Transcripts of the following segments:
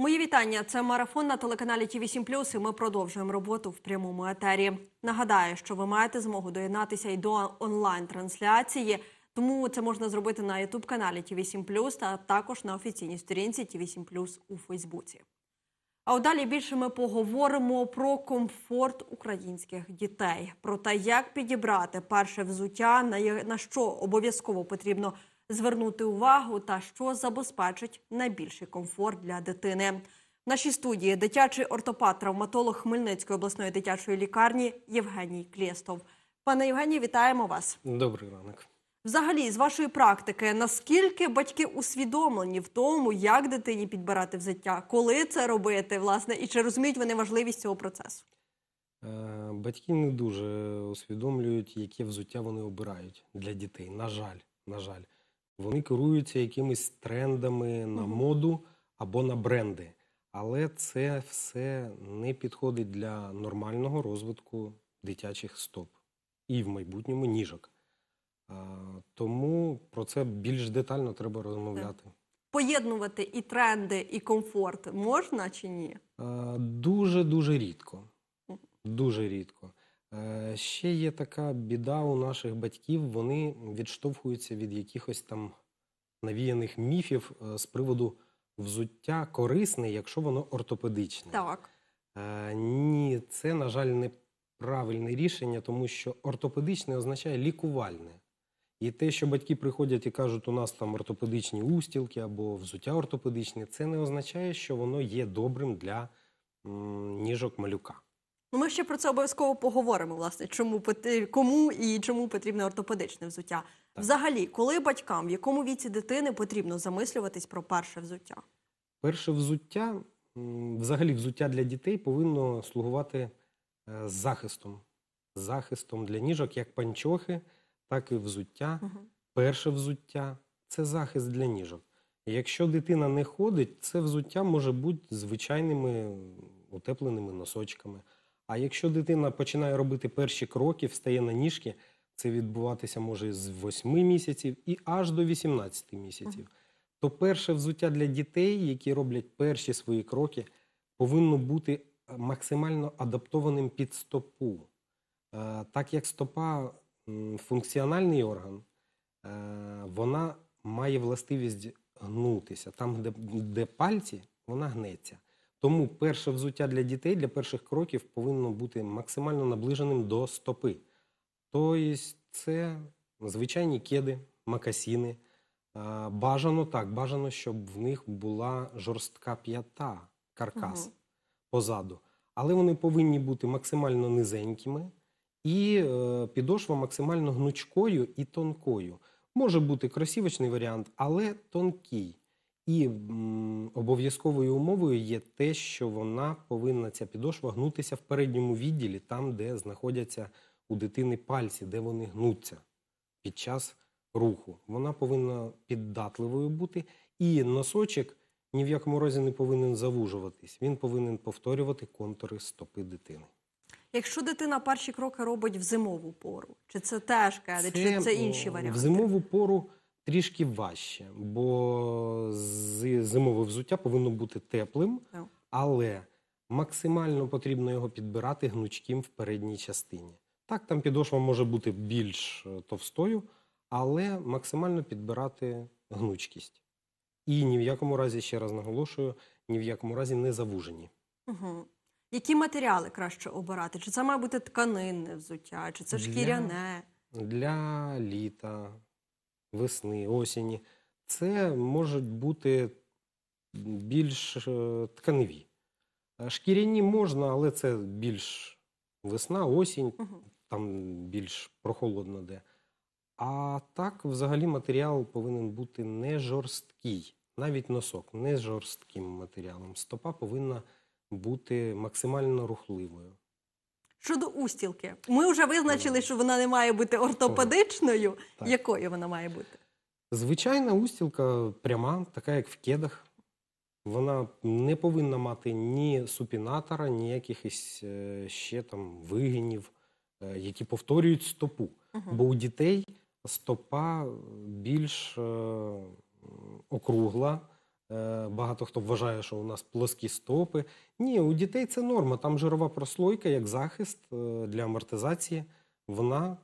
Мої вітання. Це марафон на телеканалі Ті 7 і Ми продовжуємо роботу в прямому етері. Нагадаю, що ви маєте змогу доєднатися і до онлайн-трансляції. Тому це можна зробити на Ютуб каналі Ті 7 та також на офіційній сторінці Ті 7 у Фейсбуці. А далі більше ми поговоримо про комфорт українських дітей, про те, як підібрати перше взуття, на що обов'язково потрібно звернути увагу, та що забезпечить найбільший комфорт для дитини. В нашій студії дитячий ортопат-травматолог Хмельницької обласної дитячої лікарні Євгеній Клєстов. Пане Євгеній, вітаємо вас. Добрий ранок. Взагалі, з вашої практики, наскільки батьки усвідомлені в тому, як дитині підбирати взуття, коли це робити, власне, і чи розуміють вони важливість цього процесу? Е, Батьки не дуже усвідомлюють, яке взуття вони обирають для дітей. На жаль, на жаль, вони керуються якимись трендами на моду або на бренди. Але це все не підходить для нормального розвитку дитячих стоп і в майбутньому ніжок. Тому про це більш детально треба розмовляти. Поєднувати і тренди, і комфорт можна чи ні? Дуже дуже рідко. Дуже рідко. Е, Ще є така біда у наших батьків, вони відштовхуються від якихось там навіяних міфів е, з приводу взуття корисне, якщо воно ортопедичне. Так. Е, Ні, це, на жаль, неправильне рішення, тому що ортопедичне означає лікувальне. І те, що батьки приходять і кажуть, у нас там ортопедичні устілки або взуття ортопедичне, це не означає, що воно є добрим для ніжок малюка. Ну, ми ще про це обов'язково поговоримо, власне, чому кому і чому потрібне ортопедичне взуття. Так. Взагалі, коли батькам, в якому віці дитини потрібно замислюватись про перше взуття? Перше взуття, взагалі взуття для дітей повинно слугувати е, захистом. Захистом для ніжок, як панчохи, так і взуття. Мгм. Перше взуття це захист для ніжок. Якщо дитина не ходить, це взуття може бути звичайними утепленими носочками. А якщо дитина починає робити перші кроки, встає на ніжки, це відбуватися може з 8 місяців і аж до 18 місяців. То перше взуття для дітей, які роблять перші свої кроки, повинно бути е, максимально адаптованим під стопу. Е, Так як стопа функціональний орган, е, вона має властивість гнутися. Там, де, де пальці, вона гнеться. Тому перше взуття для дітей для перших кроків повинно бути максимально наближеним до стопи. Тобто це звичайні кеди, макасіни. Бажано так, бажано, щоб в них була жорстка п'ята, каркас Мгм. позаду. Але вони повинні бути максимально низенькими і е, підошва максимально гнучкою і тонкою. Може бути кросівочний варіант, але тонкий. І обов'язковою умовою є те, що вона повинна ця підошва гнутися в передньому відділі, там, де знаходяться у дитини пальці, де вони гнуться під час руху. Вона повинна піддатливою бути, і носочок ні в якому разі не повинен завужуватись. Він повинен повторювати контури стопи дитини. Якщо дитина перші кроки робить в зимову пору, чи це теж кеди, чи це інші варіанти? В зимову пору трішки важче, бо зимове взуття повинно бути теплим, але максимально потрібно його підбирати гнучким в передній частині. Так, там підошва може бути більш е, товстою, але максимально підбирати гнучкість. І ні в якому разі, ще раз наголошую, ні в якому разі не завужені. Угу. Які матеріали краще обирати? Чи це має бути тканинне взуття, чи це Для- шкіряне? Для літа, весни, осені це можуть бути більш е, тканеві. Е, Шкіряні можна, але це більш весна, осінь, Угу. там більш прохолодно де. А так, взагалі, матеріал повинен бути не жорсткий. Навіть носок не жорстким матеріалом. Стопа повинна бути максимально рухливою. Щодо устілки, ми вже визначили, що вона не має бути ортопедичною. Так. Якою вона має бути? Звичайна устілка пряма, така як в кедах. Вона не повинна мати ні супінатора, ні якихось е, ще там вигинів, е, які повторюють стопу. Угу. Бо у дітей стопа більш е, округла, Багато хто вважає, що у нас плоскі стопи. Ні, у дітей це норма. Там жирова прослойка як захист е, для амортизації. Вона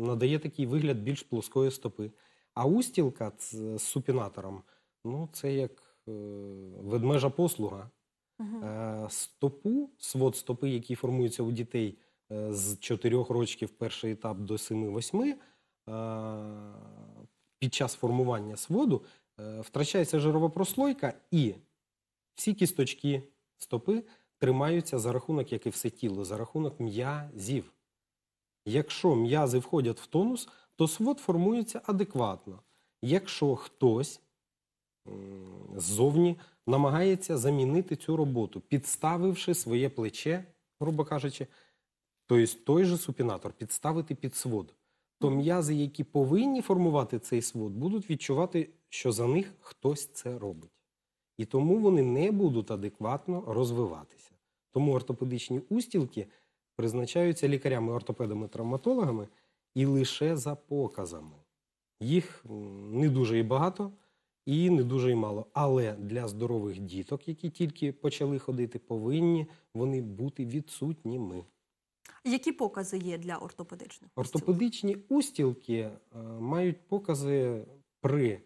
надає такий вигляд більш плоскої стопи. А устілка з супінатором ну, це як е, ведмежа послуга. Е, Стопу, свод стопи, який формується у дітей е, з 4 років перший етап до 7-8, е, під час формування своду е, втрачається жирова прослойка, і всі кісточки стопи тримаються за рахунок, як і все тіло, за рахунок м'язів. Якщо м'язи входять в тонус, то свод формується адекватно. Якщо хтось ззовні намагається замінити цю роботу, підставивши своє плече, грубо кажучи, тобто той же супінатор, підставити під свод, то м'язи, які повинні формувати цей свод, будуть відчувати, що за них хтось це робить. І тому вони не будуть адекватно розвиватися. Тому ортопедичні устілки призначаються лікарями, ортопедами, травматологами і лише за показами. Їх не дуже і багато, і не дуже і мало. Але для здорових діток, які тільки почали ходити, повинні вони бути відсутніми. Які покази є для ортопедичних? Ортопедичні устілки е, мають покази при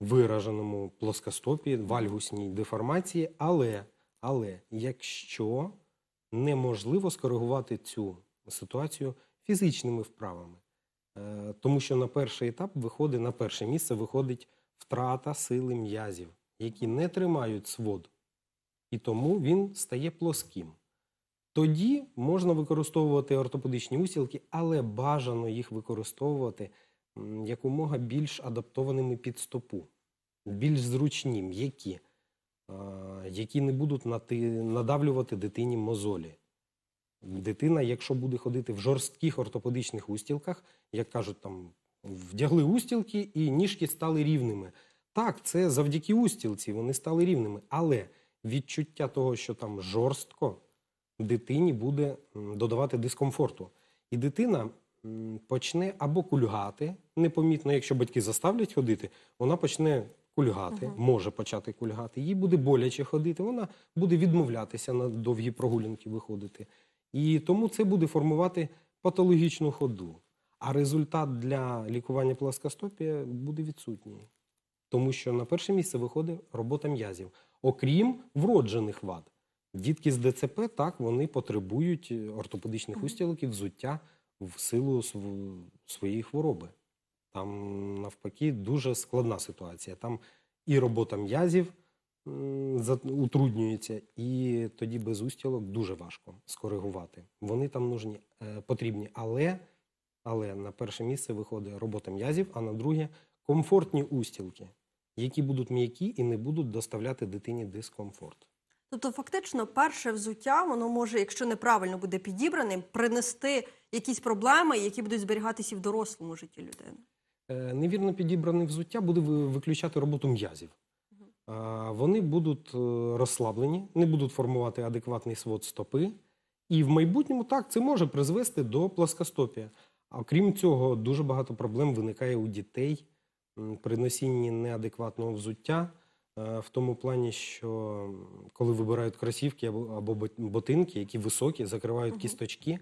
вираженому плоскостопі, вальгусній деформації, але, але якщо неможливо скоригувати цю ситуацію фізичними вправами, Е, тому що на перший етап виходить, на перше місце виходить втрата сили м'язів, які не тримають свод, і тому він стає плоским. Тоді можна використовувати ортопедичні устілки, але бажано їх використовувати якомога більш адаптованими під стопу, більш зручні, м'які, які не будуть надавлювати дитині мозолі. Дитина, якщо буде ходити в жорстких ортопедичних устілках, як кажуть, там вдягли устілки і ніжки стали рівними. Так, це завдяки устілці вони стали рівними, але відчуття того, що там жорстко, дитині буде додавати дискомфорту. І дитина почне або кульгати непомітно, якщо батьки заставлять ходити, вона почне кульгати, Мгм. може почати кульгати. Їй буде боляче ходити, вона буде відмовлятися на довгі прогулянки виходити. І тому це буде формувати патологічну ходу. А результат для лікування плоскостопія буде відсутній. Тому що на перше місце виходить робота м'язів, окрім вроджених вад. Дітки з ДЦП так вони потребують е, ортопедичних устілок і взуття в силу св- своєї хвороби. Там навпаки дуже складна ситуація. Там і робота м'язів утруднюється, і тоді без устілок дуже важко скоригувати. Вони там нужні, е, потрібні, але, але на перше місце виходить робота м'язів, а на друге комфортні устілки, які будуть м'які і не будуть доставляти дитині дискомфорт. Тобто, фактично, перше взуття, воно може, якщо неправильно буде підібраним, принести якісь проблеми, які будуть зберігатися і в дорослому житті людини. Е, Невірно підібране взуття буде виключати роботу м'язів. Вони будуть е, розслаблені, не будуть формувати адекватний свод стопи. І в майбутньому так це може призвести до плоскостопія. А крім цього, дуже багато проблем виникає у дітей при носінні неадекватного взуття, е, в тому плані, що коли вибирають кросівки або, ботинки, які високі, закривають кісточки,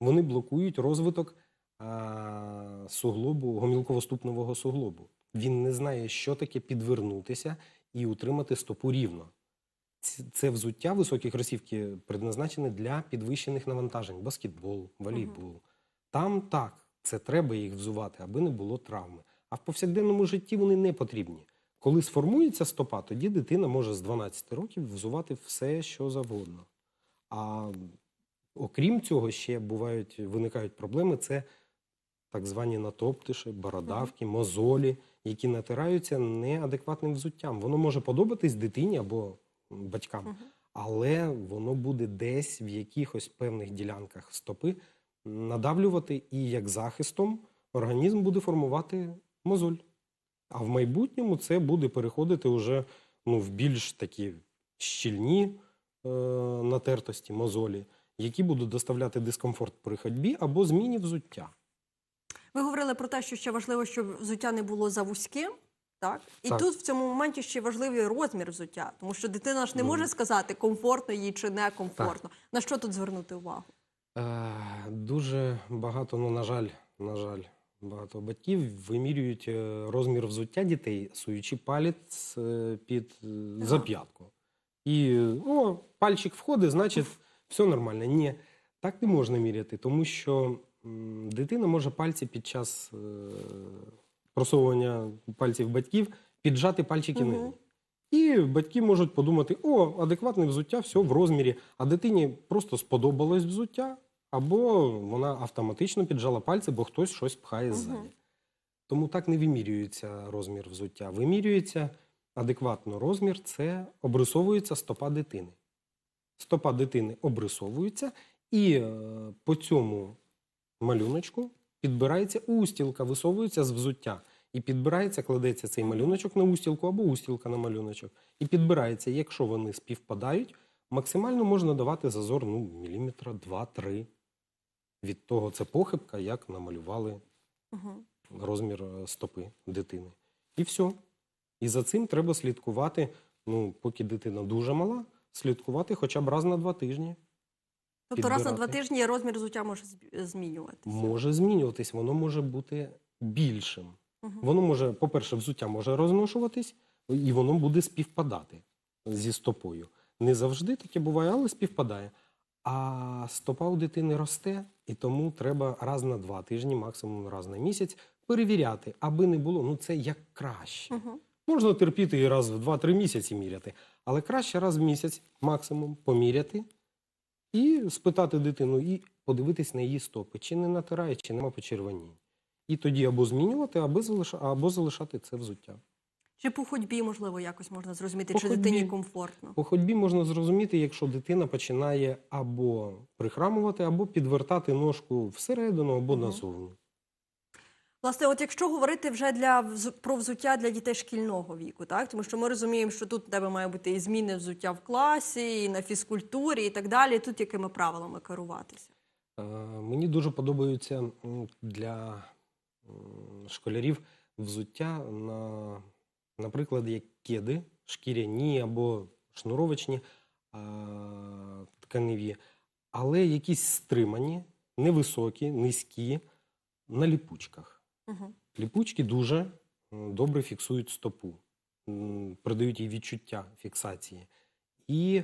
вони блокують розвиток а, суглобу, гомілково-ступневого суглобу. Він не знає, що таке підвернутися і утримати стопу рівно. Це взуття, високі кросівки, предназначені для підвищених навантажень: баскетбол, волейбол. Там так, це треба їх взувати, аби не було травми. А в повсякденному житті вони не потрібні. Коли сформується стопа, тоді дитина може з 12 років взувати все, що завгодно. А окрім цього, ще бувають, виникають проблеми: це так звані натоптиші, бородавки, мозолі, які натираються неадекватним взуттям. Воно може подобатись дитині або батькам, але воно буде десь в якихось певних ділянках стопи надавлювати, і як захистом організм буде формувати мозоль. А в майбутньому це буде переходити вже ну, в більш такі щільні е, натертості, мозолі, які будуть доставляти дискомфорт при ходьбі або зміні взуття. Ви говорили про те, що ще важливо, щоб взуття не було завузьким. Так? І Так. тут в цьому моменті ще важливий розмір взуття, тому що дитина ж не Ну. може сказати, комфортно їй чи не комфортно. На що тут звернути увагу? Е, Дуже багато, ну, на жаль, на жаль, багато батьків вимірюють е, розмір взуття дітей, суючи палець е, під е, зап'ятку. І о, пальчик входить, значить, все нормально. Ні, так не можна міряти, тому що дитина може пальці під час е, просовування пальців батьків піджати пальчики Мгм. ними. І батьки можуть подумати: о, адекватне взуття, все в розмірі, а дитині просто сподобалось взуття, або вона автоматично піджала пальці, бо хтось щось пхає ззаді. Тому так не вимірюється розмір взуття. Вимірюється адекватно розмір це обрисовується стопа дитини. Стопа дитини обрисовується, і е, по цьому малюночку підбирається устілка, висовується з взуття. І підбирається, кладеться цей малюночок на устілку або устілка на малюночок. І підбирається, якщо вони співпадають, максимально можна давати зазор ну, міліметра 2-3. Від того це похибка, як намалювали Угу. розмір е, стопи дитини. І все. І за цим треба слідкувати, ну, поки дитина дуже мала, слідкувати хоча б раз на два тижні. Тобто раз на два тижні розмір взуття може змінюватися. Може змінюватись, воно може бути більшим. Мгм. Воно може, по-перше, взуття може розношуватись, і воно буде співпадати зі стопою. Не завжди таке буває, але співпадає. А стопа у дитини росте, і тому треба раз на два тижні, максимум раз на місяць, перевіряти, аби не було. Ну це як краще. Мгм. Можна терпіти і раз в 2-3 місяці міряти, але краще раз в місяць максимум поміряти і спитати дитину, і подивитись на її стопи, чи не натирає, чи нема почервонінь. І тоді або змінювати, або залишати, або залишати це взуття. Чи по ходьбі, можливо, якось можна зрозуміти, По чи ходьбі. дитині комфортно? По ходьбі можна зрозуміти, якщо дитина починає або прихрамувати, або підвертати ножку всередину, або Мгм. назовні. Власне, от якщо говорити вже для про взуття для дітей шкільного віку, так тому що ми розуміємо, що тут у тебе має бути і зміни взуття в класі, і на фізкультурі, і так далі. Тут якими правилами керуватися? Е, Мені дуже подобаються для школярів взуття, на, наприклад, як кеди, шкіряні або шнуровочні а, тканеві, але якісь стримані, невисокі, низькі, на ліпучках. Угу. Ліпучки дуже добре фіксують стопу, м, придають їй відчуття фіксації. І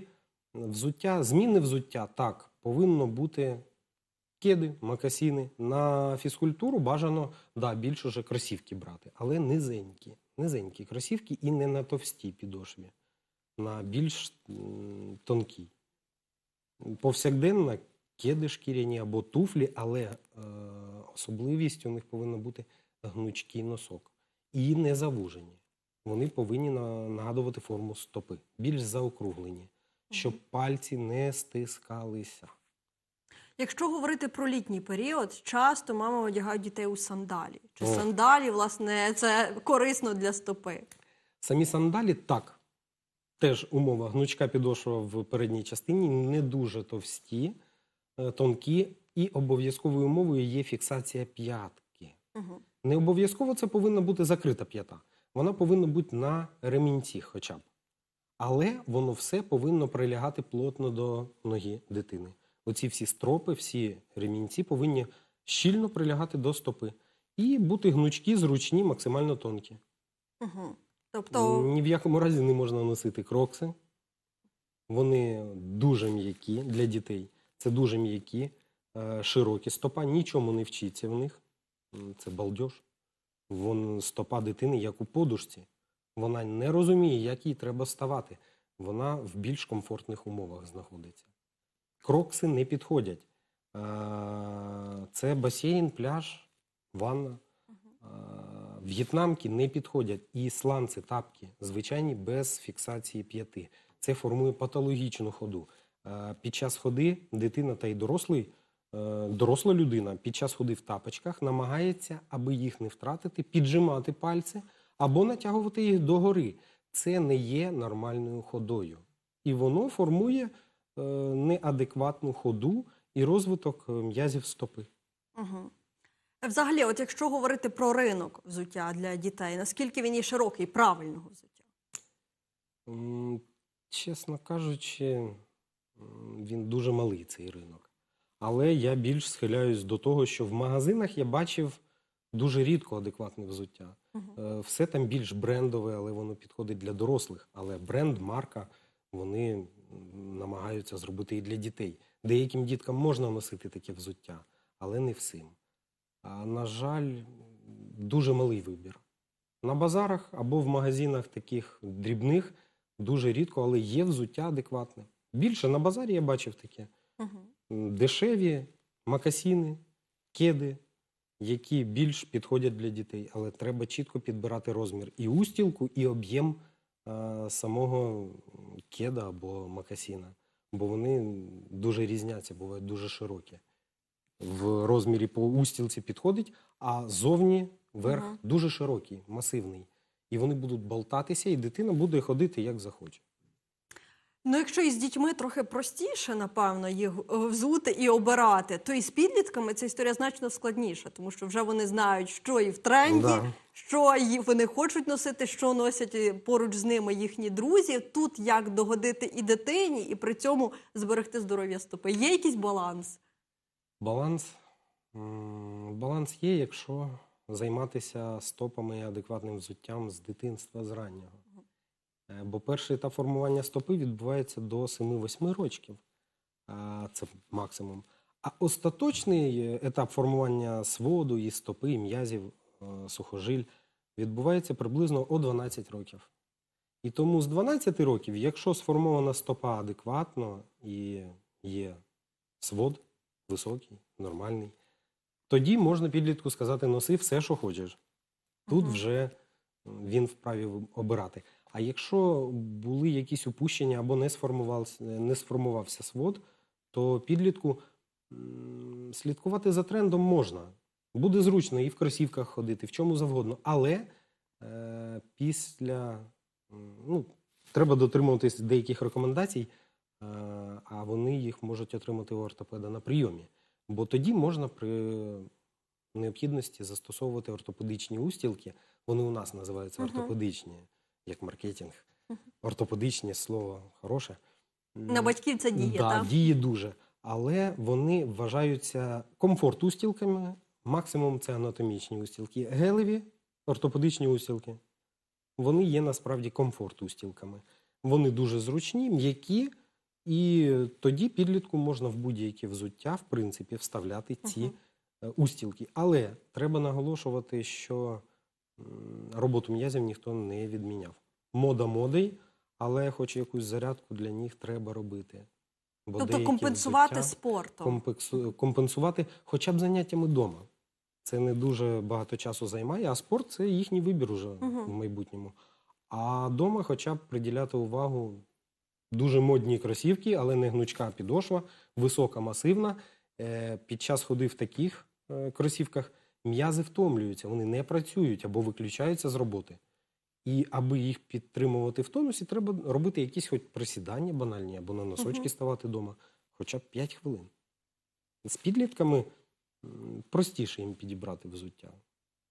взуття, змінне взуття так, повинно бути кеди, макасіни. На фізкультуру бажано да, більш уже кросівки брати, але низенькі. Низенькі кросівки і не на товстій підошві, на більш тонкій. Повсякденно кеди шкіряні або туфлі, але е, особливість у них повинна бути гнучкий носок. І не завужені. Вони повинні на- нагадувати форму стопи, більш заокруглені, щоб пальці не стискалися. Якщо говорити про літній період, часто мами одягають дітей у сандалі. Чи О. сандалі, власне, це корисно для стопи? Самі сандалі так. Теж умова гнучка підошва в передній частині, не дуже товсті, тонкі, і обов'язковою умовою є фіксація п'ятки. Угу. Не обов'язково це повинна бути закрита п'ята. Вона повинна бути на ремінці хоча б. Але воно все повинно прилягати плотно до ноги дитини. Оці всі стропи, всі ремінці повинні щільно прилягати до стопи. І бути гнучкі, зручні, максимально тонкі. Угу. Тобто, Ні в якому разі не можна носити крокси. Вони дуже м'які для дітей. Це дуже м'які, е, широкі. Стопа нічому не вчиться в них. Це балдеж. Вон стопа дитини, як у подушці. Вона не розуміє, як їй треба ставати. Вона в більш комфортних умовах знаходиться. Крокси не підходять. Е, Це басейн, пляж, ванна. Е, В'єтнамки не підходять. І сланці, тапки, звичайні, без фіксації п'яти. Це формує патологічну ходу. Е, Під час ходи дитина та й дорослий, е, доросла людина під час ходи в тапочках намагається, аби їх не втратити, піджимати пальці або натягувати їх догори. Це не є нормальною ходою. І воно формує е, неадекватну ходу і розвиток м'язів стопи. Угу. Взагалі, от якщо говорити про ринок взуття для дітей, наскільки він є широкий правильного взуття? Чесно кажучи, він дуже малий цей ринок. Але я більш схиляюсь до того, що в магазинах я бачив дуже рідко адекватне взуття. Е, Все там більш брендове, але воно підходить для дорослих. Але бренд, марка, вони намагаються зробити і для дітей. Деяким діткам можна носити таке взуття, але не всім. А на жаль, дуже малий вибір. На базарах або в магазинах таких дрібних дуже рідко, але є взуття адекватне. Більше на базарі я бачив таке. Угу. Дешеві макасіни, кеди, які більш підходять для дітей, але треба чітко підбирати розмір і устілку, і об'єм а, самого кеда або макасіна. Бо вони дуже різняться, бувають дуже широкі. В розмірі по устілці підходить, а зовні верх Ага. дуже широкий, масивний. І вони будуть болтатися, і дитина буде ходити як захоче. Ну, якщо із дітьми трохи простіше, напевно, їх е, взути і обирати, то і з підлітками ця історія значно складніша, тому що вже вони знають, що і в тренді, Да. що вони хочуть носити, що носять е, поруч з ними їхні друзі. Тут як догодити і дитині, і при цьому зберегти здоров'я стопи. Є якийсь баланс? Баланс, баланс є, якщо займатися стопами і адекватним взуттям з дитинства з раннього. Е, Бо перший етап формування стопи відбувається до 7-8 років. Це максимум. А остаточний е, етап формування своду і стопи, і м'язів, е, сухожиль відбувається приблизно о 12 років. І тому з 12 років, якщо сформована стопа адекватно і є свод високий, нормальний, тоді можна підлітку сказати, носи все, що хочеш. Тут вже він вправі обирати. А якщо були якісь упущення або не сформувався, не сформувався свод, то підлітку слідкувати за трендом можна. Буде зручно і в кросівках ходити, в чому завгодно. Але е, після ну, треба дотримуватись деяких рекомендацій, е, а вони їх можуть отримати у ортопеда на прийомі. Бо тоді можна при необхідності застосовувати ортопедичні устілки. Вони у нас називаються ортопедичні, як маркетинг. Мгм. Ортопедичні слово хороше. На батьків це діє, да, так? діє дуже. Але вони вважаються комфорт устілками. Максимум це анатомічні устілки. Гелеві ортопедичні устілки. Вони є насправді комфорт устілками. Вони дуже зручні, м'які, і тоді підлітку можна в будь-яке взуття, в принципі, вставляти ці Мгм. е, устілки. Але треба наголошувати, що роботу м'язів ніхто не відміняв. Мода модою, але хоч якусь зарядку для них треба робити. Бо Тобто компенсувати взуття спортом. компексу- компенсувати хоча б заняттями вдома. Це не дуже багато часу займає, а спорт це їхній вибір уже Мгм. в майбутньому. А вдома хоча б приділяти увагу дуже модні кросівки, але не гнучка підошва, висока, масивна. Е, Під час ходи в таких е, кросівках м'язи втомлюються, вони не працюють або виключаються з роботи. І аби їх підтримувати в тонусі, треба робити якісь хоч присідання банальні або на носочки ставати вдома, хоча б 5 хвилин. З підлітками простіше їм підібрати взуття.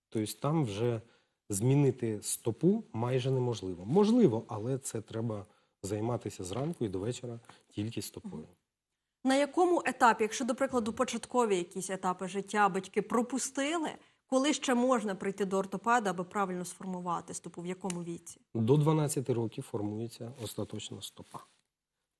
Тобто там вже змінити стопу майже неможливо. Можливо, але це треба займатися зранку і до вечора тільки стопою. На якому етапі, якщо, до прикладу, початкові якісь етапи життя батьки пропустили, коли ще можна прийти до ортопеда, аби правильно сформувати стопу, в якому віці? До 12 років формується остаточна стопа.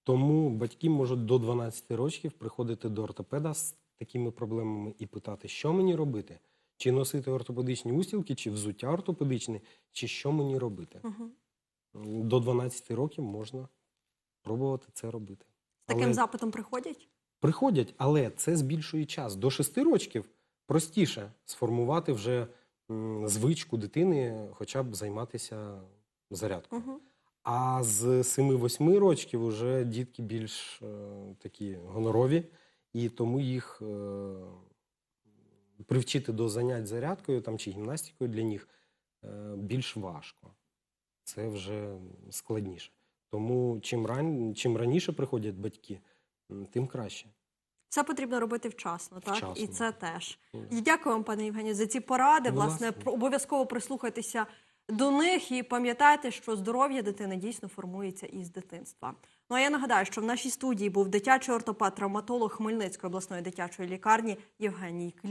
Тому батьки можуть до 12 років приходити до ортопеда з такими проблемами і питати, що мені робити? Чи носити ортопедичні устілки, чи взуття ортопедичне, чи що мені робити? Угу. До 12 років можна пробувати це робити. З таким Але- запитом приходять? Приходять, але це збільшує час. До 6 років простіше сформувати вже м, звичку дитини, хоча б займатися зарядкою. Угу. А з 7-8 років вже дітки більш е, такі гонорові, і тому їх е, привчити до занять зарядкою там, чи гімнастикою для них е, більш важко. Це вже складніше. Тому чим, ран... чим раніше приходять батьки, тим краще. Все потрібно робити вчасно, так? Вчасно. І це теж. І дякую вам, пане Євгенію, за ці поради. Будь Власне, про- обов'язково прислухайтеся до них і пам'ятайте, що здоров'я дитини дійсно формується із дитинства. Ну а я нагадаю, що в нашій студії був дитячий ортопед, травматолог Хмельницької обласної дитячої лікарні Євгеній Клі-